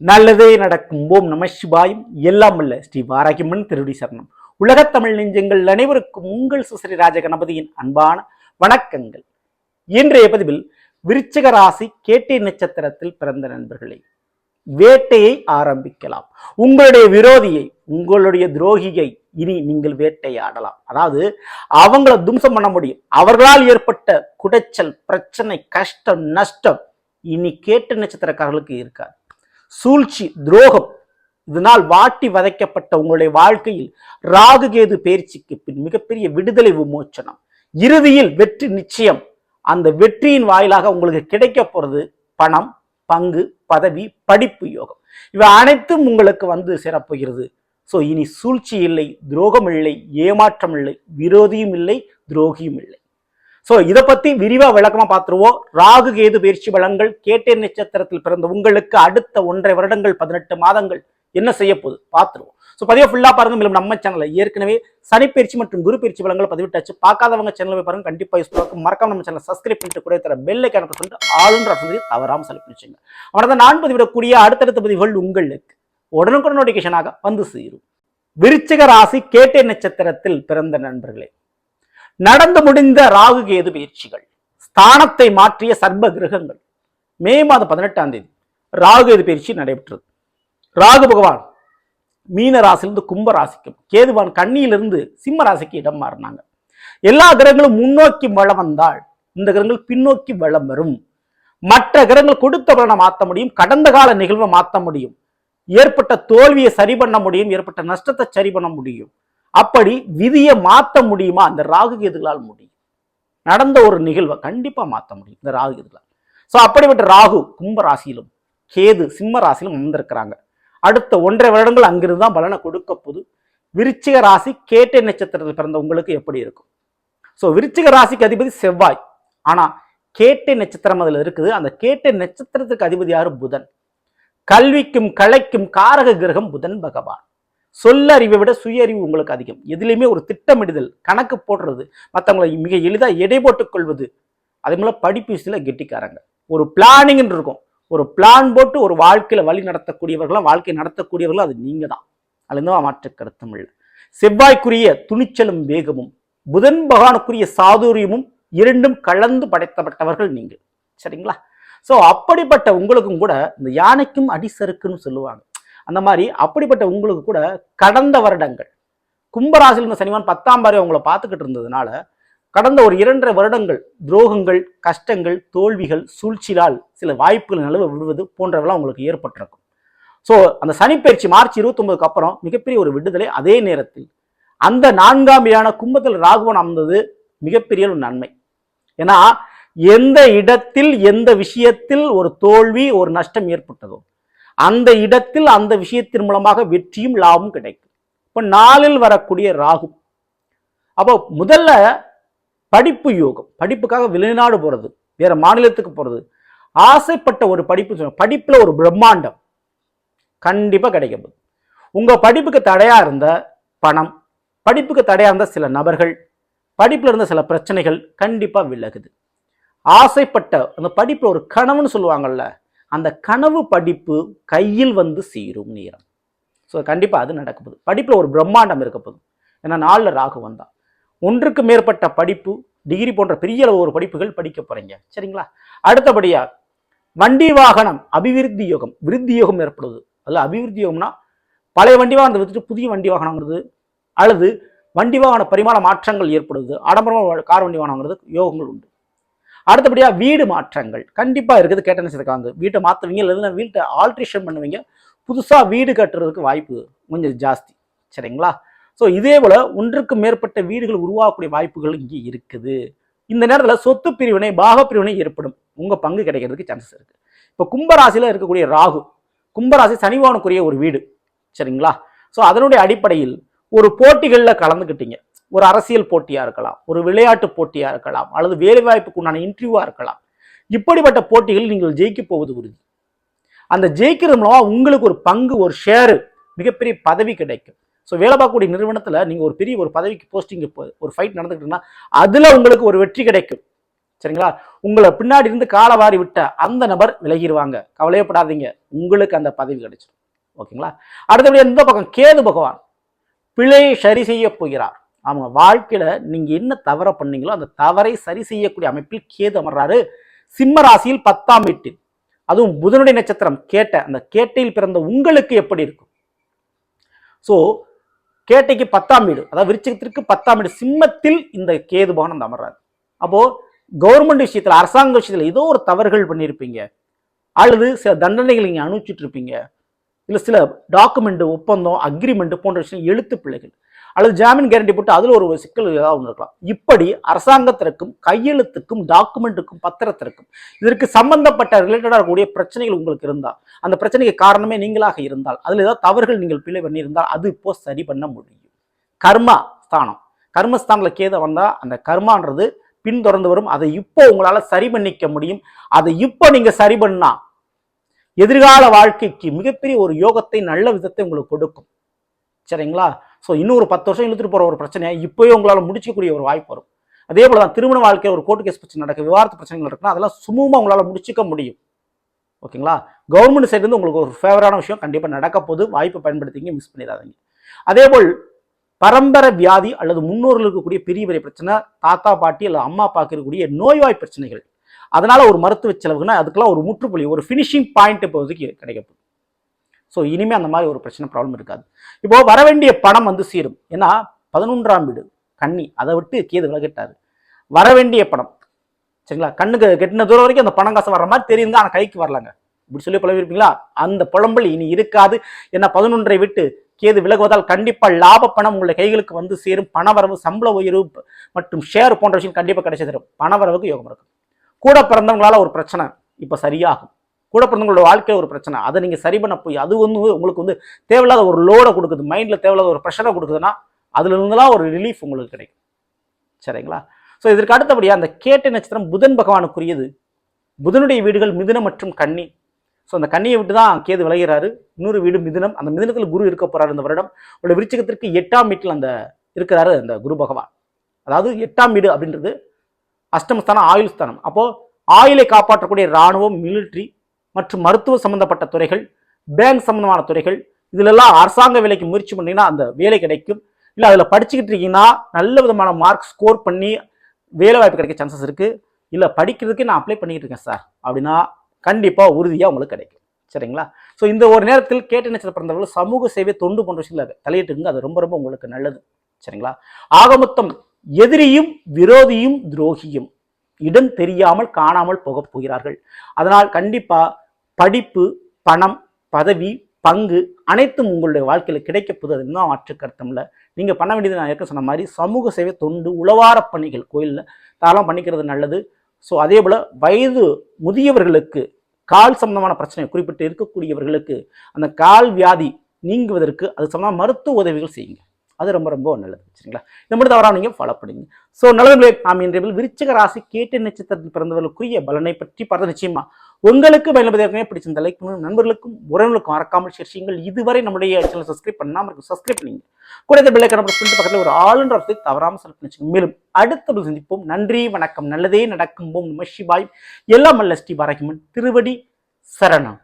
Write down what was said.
நல்லதே நடக்கும். ஓம் நம சிவாயும். எல்லாம் அல்ல ஸ்ரீ வாராகிமன் திருடி சரணம். உலகத்தமிழ் நெஞ்சங்கள் அனைவருக்கும் உங்கள் சுசரி ராஜ கணபதியின் அன்பான வணக்கங்கள். இன்றைய பதிவில் விருச்சிக ராசி கேட்டை நட்சத்திரத்தில் பிறந்த நண்பர்களே வேட்டையை ஆரம்பிக்கலாம். உங்களுடைய விரோதியை உங்களுடைய துரோகியை இனி நீங்கள் வேட்டையாடலாம். அதாவது அவங்கள தும்சம் பண்ண முடியும். அவர்களால் ஏற்பட்ட குடைச்சல் பிரச்சனை கஷ்டம் நஷ்டம் இனி கேட்டு நட்சத்திரக்காரர்களுக்கு இருக்காது. சூழ்ச்சி துரோகம் இதனால் வாட்டி வதைக்கப்பட்ட உங்களுடைய வாழ்க்கையில் ராகுகேது பயிற்சிக்கு பின் மிகப்பெரிய விடுதலை விமோச்சனம். இறுதியில் வெற்றி நிச்சயம். அந்த வெற்றியின் வாயிலாக உங்களுக்கு கிடைக்க போறது பணம் பங்கு பதவி படிப்பு யோகம். இவை அனைத்தும் உங்களுக்கு வந்து சேரப்போகிறது. ஸோ இனி சூழ்ச்சி இல்லை துரோகம் இல்லை ஏமாற்றம் இல்லை விரோதியும் இல்லை துரோகியும் இல்லை. ஸோ இதை பத்தி விரிவாக விளக்கமாக பார்த்துருவோம். ராகு கேது பயிற்சி பலன்கள் கேட்டே நட்சத்திரத்தில் பிறந்த உங்களுக்கு அடுத்த ஒன்றரை வருடங்கள் பதினெட்டு மாதங்கள் என்ன செய்ய போகுது? பார்த்துருவோம். ஸோ பதிவை ஃபுல்லாக பாருங்க. மேலும் நம்ம சேனலில் ஏற்கனவே சனிப்பயிற்சி மற்றும் குரு பயிற்சி பலங்களை பதிவிட்டாச்சு. பார்க்காதவங்க சேனலில் போய் பாருங்க. கண்டிப்பாக யூஸ் பண்ணுவோம் மறக்காம நம்ம சேனல் சப்ஸ்கிரைப் பண்ணிட்டு கூட தர பெல்லை கணக்கு சொல்லிட்டு ஆளுன்ற வசதி தவறாமல் செலவு பண்ணிச்சுங்க அவனதான் நான் பதிவிடக்கூடிய அடுத்தடுத்த பதிவுகள் உங்களுக்கு உடனுக்குடன் நோட்டிஃபிகேஷனாக வந்து சேரும். விருச்சிக ராசி கேட்டை நட்சத்திரத்தில் பிறந்த நண்பர்களே. நடந்து முடிந்த ராகு கேது பயிற்சிகள் ஸ்தானத்தை மாற்றிய சர்ப கிரகங்கள். மே மாதம் பதினெட்டாம் தேதி ராகு கேது பயிற்சி நடைபெற்றது. ராகு பகவான் மீன ராசிலிருந்து கும்ப ராசிக்கும் கேதுவான் கண்ணியிலிருந்து சிம்ம ராசிக்கு இடம் மாறினாங்க. எல்லா கிரகங்களும் முன்னோக்கி வளம் வந்தால் இந்த கிரகங்கள் பின்னோக்கி வளம் வரும் மற்ற கிரகங்கள் கொடுத்த பலனை மாற்ற முடியும் கடந்த கால நிகழ்வை மாற்ற முடியும். ஏற்பட்ட தோல்வியை சரி பண்ண முடியும் ஏற்பட்ட நஷ்டத்தை சரி பண்ண முடியும். அப்படி விதியை மாற்ற முடியுமா? அந்த ராகு கேதுகளால் முடியும். நடந்த ஒரு நிகழ்வை கண்டிப்பாக மாற்ற முடியும் இந்த ராகு கேதுகளால். ஸோ அப்படிப்பட்ட ராகு கும்ப ராசியிலும் கேது சிம்ம ராசியிலும் வந்திருக்கிறாங்க அடுத்த ஒன்றரை வருடங்கள் அங்கிருந்து தான் பலனை கொடுக்க போது விருச்சிக ராசி கேட்டை நட்சத்திரத்தில் பிறந்த உங்களுக்கு எப்படி இருக்கும்? ஸோ விருச்சிக ராசிக்கு அதிபதி செவ்வாய். ஆனால் கேட்டை நட்சத்திரம் அதில் இருக்குது. அந்த கேட்டை நட்சத்திரத்துக்கு அதிபதி யார்? புதன். கல்விக்கும் கலைக்கும் காரக கிரகம் புதன் பகவான். சொல்லறிவை விட சுய அறிவு உங்களுக்கு அதிகம். எதுலேயுமே ஒரு திட்டமிடுதல் கணக்கு போடுறது மற்றவங்களை மிக எளிதாக எடை போட்டுக் கொள்வது அதே போல படிப்பு விஷயத்தில் கெட்டிக்காரங்க. ஒரு பிளானிங்னு இருக்கும். ஒரு பிளான் போட்டு ஒரு வாழ்க்கையில் வழி நடத்தக்கூடியவர்களும் வாழ்க்கை நடத்தக்கூடியவர்களும் அது நீங்கள் தான் அதுலேருந்து மாற்று கருத்தும் இல்லை. செவ்வாய்க்குரிய துணிச்சலும் வேகமும் புதன் பகவானுக்குரிய சாதுரியமும் இரண்டும் கலந்து படைத்தப்பட்டவர்கள் நீங்கள். சரிங்களா? ஸோ அப்படிப்பட்ட உங்களுக்கும் கூட இந்த யானைக்கும் அடிசறுக்குன்னு சொல்லுவாங்க. அந்த மாதிரி அப்படிப்பட்ட உங்களுக்கு கூட கடந்த வருடங்கள். கும்பராசியில் இருந்த சனிவான் பத்தாம் பாரி உங்களை பார்த்துக்கிட்டு இருந்ததுனால கடந்த ஒரு இரண்டரை வருடங்கள் துரோகங்கள் கஷ்டங்கள் தோல்விகள் சூழ்ச்சியால் சில வாய்ப்புகள் நிலவ விடுவது போன்றவெல்லாம் உங்களுக்கு ஏற்பட்டிருக்கும். ஸோ அந்த சனிப்பயிற்சி மார்ச் இருபத்தொன்பதுக்கு அப்புறம் மிகப்பெரிய ஒரு விடுதலை அதே நேரத்தில் அந்த நான்காம் இடையான கும்பத்தில் ராகுவன் அமர்ந்தது மிகப்பெரிய ஒரு நன்மை. ஏன்னா எந்த இடத்தில் எந்த விஷயத்தில் ஒரு தோல்வி ஒரு நஷ்டம் ஏற்பட்டதோ அந்த இடத்தில் அந்த விஷயத்தின் மூலமாக வெற்றியும் லாபமும் கிடைக்கும். இப்போ நாளில் வரக்கூடிய ராகு. அப்போ முதல்ல படிப்பு யோகம். படிப்புக்காக வெளிநாடு போகிறது வேற மாநிலத்துக்கு போகிறது ஆசைப்பட்ட ஒரு படிப்பு சொல்லுங்க. படிப்பில் ஒரு பிரம்மாண்டம் கண்டிப்பாக கிடைக்கும் உங்கள் படிப்புக்கு தடையாக இருந்த பணம் படிப்புக்கு தடையாக இருந்த சில நபர்கள் படிப்பில் இருந்த சில பிரச்சனைகள் கண்டிப்பாக விலகுது. ஆசைப்பட்ட அந்த படிப்பில் ஒரு கனவுன்னு சொல்லுவாங்கல்ல அந்த கனவு படிப்பு கையில் வந்து சீரும் நேரம். ஸோ கண்டிப்பாக அது நடக்கப்போகுது படிப்பில் ஒரு பிரம்மாண்டம் இருக்க போகுது. ஏன்னா நாளில் ராகு வந்தா. ஒன்றுக்கு மேற்பட்ட படிப்பு டிகிரி போன்ற பெரிய அளவு ஒரு படிப்புகள் படிக்க போகிறீங்க சரிங்களா? அடுத்தபடியாக வண்டி வாகனம் அபிவிருத்தி யோகம் விருத்தி யோகம் ஏற்படுது. அதில் அபிவிருத்தி யோகம்னா பழைய வண்டி வாகனத்தை வித்துட்டு புதிய வண்டி வாகனங்கிறது அல்லது வண்டி வாகன பரிமாண மாற்றங்கள் ஏற்படுது. ஆடம்பரமாக கார் வண்டி வாகனங்கிறது யோகங்கள் உண்டு. அடுத்தபடியாக வீடு மாற்றங்கள். கண்டிப்பாக இருக்குது கேட்ட நினைச்சதுக்காங்க வீட்டை மாற்றுவீங்க இல்லைன்னா வீட்டை ஆல்ட்ரேஷன் பண்ணுவீங்க. புதுசாக வீடு கட்டுறதுக்கு வாய்ப்பு கொஞ்சம் ஜாஸ்தி. சரிங்களா? ஸோ இதே போல் ஒன்றுக்கு மேற்பட்ட வீடுகள் உருவாகக்கூடிய வாய்ப்புகள் இங்கே இருக்குது. இந்த நேரத்தில் சொத்து பிரிவினை பாக பிரிவினை ஏற்படும். உங்கள் பங்கு கிடைக்கிறதுக்கு சான்சஸ் இருக்குது இப்போ கும்பராசியில் இருக்கக்கூடிய ராகு கும்பராசி சனிவானுக்குரிய ஒரு வீடு. சரிங்களா? ஸோ அதனுடைய அடிப்படையில் ஒரு போட்டிகளில் கலந்துக்கிட்டீங்க ஒரு அரசியல் போட்டியாக இருக்கலாம் ஒரு விளையாட்டு போட்டியாக இருக்கலாம் அல்லது வேலைவாய்ப்புக்கு உண்டான இன்டர்வியூவாக இருக்கலாம். இப்படிப்பட்ட போட்டிகளில் நீங்கள் ஜெயிக்க போவது உறுதி. அந்த ஜெயிக்கிறது மூலமாக உங்களுக்கு ஒரு பங்கு ஒரு ஷேரு மிகப்பெரிய பதவி கிடைக்கும். ஸோ வேலை பார்க்கக்கூடிய நிறுவனத்தில் நீங்கள் ஒரு பெரிய ஒரு பதவிக்கு போஸ்டிங் ஒரு ஃபைட் நடந்துக்கிட்டுன்னா அதில் உங்களுக்கு ஒரு வெற்றி கிடைக்கும். சரிங்களா? உங்களை பின்னாடி இருந்து காலவாரி விட்ட அந்த நபர் விலகிடுவாங்க. கவலையப்படாதீங்க. உங்களுக்கு அந்த பதவி கிடைச்சிடும். ஓகேங்களா? அடுத்தபடி இந்த பக்கம்? கேது பகவான். பிழையை சரி செய்ய போகிறார். அவங்க வாழ்க்கையில் நீங்கள் என்ன தவற பண்ணீங்களோ அந்த தவறை சரி செய்யக்கூடிய அமைப்பில் கேது அமர்றாரு. சிம்ம ராசியில் பத்தாம் வீட்டில். அதுவும் புதனுடைய நட்சத்திரம் கேட்ட அந்த கேட்டையில் பிறந்த உங்களுக்கு எப்படி இருக்கும்? ஸோ கேட்டைக்கு பத்தாம் வீடு அதாவது விருச்சகத்திற்கு பத்தாம் வீடு சிம்மத்தில் இந்த கேது பகவான் அந்த அமர்றாரு. அப்போது கவர்மெண்ட் விஷயத்தில் அரசாங்க விஷயத்தில் ஏதோ ஒரு தவறுகள் பண்ணியிருப்பீங்க. அல்லது சில தண்டனைகள் நீங்கள் அனுப்பிச்சிட்டு இருப்பீங்க இல்லை சில டாக்குமெண்ட்டு ஒப்பந்தம் அக்ரிமெண்ட் போன்ற விஷயம் எழுத்து பிள்ளைகள் அல்லது ஜாமீன் கேரண்டி போட்டு அதில் ஒரு சிக்கல் ஏதாவது ஒன்று இருக்கலாம். இப்படி அரசாங்கத்திற்கும் கையெழுத்துக்கும் டாக்குமெண்ட்டுக்கும் பத்திரத்திற்கும் இதற்கு சம்பந்தப்பட்ட ரிலேட்டடாக இருக்கக்கூடிய பிரச்சனைகள் உங்களுக்கு இருந்தால் அந்த பிரச்சனைக்கு காரணமே நீங்களாக இருந்தால் அதில் ஏதாவது தவறுகள் நீங்கள் பிழை பண்ணியிருந்தால் அது இப்போ சரி பண்ண முடியும். கர்மா ஸ்தானம். கர்மஸ்தானில் கேத வந்தால் அந்த கர்மான்றது பின்தொடர்ந்து வரும். அதை இப்போ உங்களால் சரி பண்ணிக்க முடியும். அதை இப்போ நீங்கள் சரி பண்ணா எதிர்கால வாழ்க்கைக்கு மிகப்பெரிய ஒரு யோகத்தை நல்ல விதத்தை உங்களுக்கு கொடுக்கும். சரிங்களா? ஸோ இன்னும் ஒரு பத்து வருஷம் இழுத்துட்டு போகிற ஒரு பிரச்சனையை இப்போயே உங்களால் முடிச்சக்கூடிய ஒரு வாய்ப்பு வரும். அதே போல் தான் திருமண வாழ்க்கையில் ஒரு கோர்ட்டு கேஸ் பிரச்சனை நடக்க விவாதத்து பிரச்சனைகள் இருக்குன்னா அதெல்லாம் சுமூகமாக உங்களால் முடிச்சிக்க முடியும். ஓகேங்களா? கவர்மெண்ட் சைட்லேருந்து உங்களுக்கு ஒரு ஃபேவரான விஷயம் கண்டிப்பாக நடக்க போது வாய்ப்பை பயன்படுத்திங்க மிஸ் பண்ணிடாதீங்க. அதேபோல் பரம்பரை வியாதி அல்லது முன்னோர்கள் இருக்கக்கூடிய பெரிய பெரிய பிரச்சனை தாத்தா பாட்டி அல்லது அம்மா அப்பாவுக்கு இருக்கக்கூடிய நோய்வாய் பிரச்சனைகள். அதனால ஒரு மருத்துவ செலவுக்குன்னா அதுக்கெல்லாம் ஒரு முற்றுப்புள்ளி ஒரு ஃபினிஷிங் பாயிண்ட் இப்போதைக்கு கிடைக்கப்படும் ஸோ இனிமே அந்த மாதிரி ஒரு பிரச்சனை ப்ராப்ளம் இருக்காது. இப்போ வர வேண்டிய பணம் வந்து சீரும். ஏன்னா பதினொன்றாம் வீடு கண்ணி அதை விட்டு கேது விலகிட்டாரு வர வேண்டிய பணம். சரிங்களா? கண்ணுக்கு கெட்டின தூரம் வரைக்கும் அந்த பணம் காசு வர்ற மாதிரி தெரியுங்க ஆனால் கைக்கு வரலாங்க. இப்படி சொல்லி புலம்பிருப்பீங்களா அந்த புலம்பல் இனி இருக்காது. ஏன்னா பதினொன்றை விட்டு கேது விலகுவதால் கண்டிப்பாக லாப பணம் உங்களுடைய கைகளுக்கு வந்து சேரும். பணவரவு சம்பள உயர்வு மற்றும் ஷேர் போன்ற விஷயம் கண்டிப்பாக கிடைச்சி தரும் பணவரவுக்கு யோகம் இருக்கும். கூட பிறந்தவங்களால ஒரு பிரச்சனை இப்போ சரியாகும். கூட பிறந்தவங்களோட வாழ்க்கையில் ஒரு பிரச்சனை. அதை நீங்கள் சரி பண்ண போய் அது வந்து உங்களுக்கு வந்து தேவையில்லாத ஒரு லோடை கொடுக்குது. மைண்டில் தேவையில்லாத ஒரு ப்ரெஷரை கொடுக்குதுன்னா அதுலேருந்துலாம் ஒரு ரிலீஃப் உங்களுக்கு கிடைக்கும். சரிங்களா? ஸோ இதற்கு அடுத்தபடியாக அந்த கேட்ட நட்சத்திரம் புதன் பகவானுக்குரியது. புதனுடைய வீடுகள் மிதுனம் மற்றும் கன்னி. ஸோ அந்த கன்னியை விட்டு தான் கேது விளைகிறாரு இன்னொரு வீடு மிதுனம். அந்த மிதுனத்தில் குரு இருக்க போகிறார் இந்த வருடம். உடைய விருச்சிகத்திற்கு எட்டாம் வீட்டில் அந்த இருக்கிறாரு அந்த குரு பகவான். அதாவது எட்டாம் வீடு அப்படின்றது அஷ்டமஸ்தானம் ஆயுள் ஸ்தானம் அப்போது ஆயுளை காப்பாற்றக்கூடிய இராணுவம் மிலிட்ரி மற்றும் மருத்துவ சம்பந்தப்பட்ட துறைகள் பேங்க் சம்பந்தமான துறைகள் இதிலெல்லாம் அரசாங்க வேலைக்கு முயற்சி பண்ணீங்கன்னா அந்த வேலை கிடைக்கும். இல்லை அதில் படிச்சுக்கிட்டு இருக்கீங்கன்னா நல்ல விதமான மார்க் ஸ்கோர் பண்ணி வேலை வாய்ப்பு கிடைக்க சான்சஸ் இருக்குது இல்லை படிக்கிறதுக்கு நான் அப்ளை பண்ணிக்கிட்டு இருக்கேன் சார் அப்படின்னா கண்டிப்பாக உறுதியாக உங்களுக்கு கிடைக்கும். சரிங்களா? ஸோ இந்த ஒரு நேரத்தில் கேட்ட நட்சத்திர பிறந்தவர்கள் சமூக சேவை தொண்டு போன்ற விஷயத்தில் தலையிட்டுங்க அது ரொம்ப ரொம்ப உங்களுக்கு நல்லது. சரிங்களா? ஆக மொத்தம் எதிரியும் விரோதியும் துரோகியும் இடம் தெரியாமல் காணாமல் போகப் போகிறார்கள். அதனால் கண்டிப்பாக படிப்பு பணம் பதவி பங்கு அனைத்தும் உங்களுடைய வாழ்க்கையில் கிடைக்க போகுது. அது இன்னும் மாற்று கருத்தம் இல்லை நீங்கள் பண்ண வேண்டியது நான் இருக்க சொன்ன மாதிரி சமூக சேவை தொண்டு உளவார பணிகள் கோயிலில் தாராளம் பண்ணிக்கிறது நல்லது. ஸோ அதே போல் வயது முதியவர்களுக்கு கால் சம்பந்தமான பிரச்சனை குறிப்பிட்டு இருக்கக்கூடியவர்களுக்கு அந்த கால் வியாதி நீங்குவதற்கு அது சம்பந்தமாக மருத்துவ உதவிகள் செய்யுங்க. அது ரொம்ப ரொம்ப நல்லது. சரிங்களா? இந்த மட்டும் தவறாக நீங்கள் ஃபாலோ பண்ணுங்க. ஸோ நல்லதுங்களே நாம் இன்றைய விருச்சிக ராசி கேட்டு நட்சத்திரத்தில் பிறந்தவர்களுக்குரிய பலனை பற்றி பார்த்து நிச்சயமா உங்களுக்கு பயன்படுத்தி பிடிச்சிருந்த லைக் பண்ணுங்க. நண்பர்களுக்கும் உறவுகளுக்கும் மறக்காமல் ஷேர் செய்யுங்கள். இதுவரை நம்முடைய சேனல் சப்ஸ்கிரைப் பண்ணாமல் இருக்கும் சப்ஸ்கிரைப் பண்ணுங்க. கூட இந்த பெல்லை கடமை பக்கத்தில் ஒரு ஆளுன்ற தவறாமல் செலக்ட் பண்ணி மேலும் அடுத்த சந்திப்போம். நன்றி வணக்கம். நல்லதே நடக்கும். போம் நம சிவாய். எல்லாம் அல்ல ஸ்ரீ பாரகிமன். திருவடி சரணம்.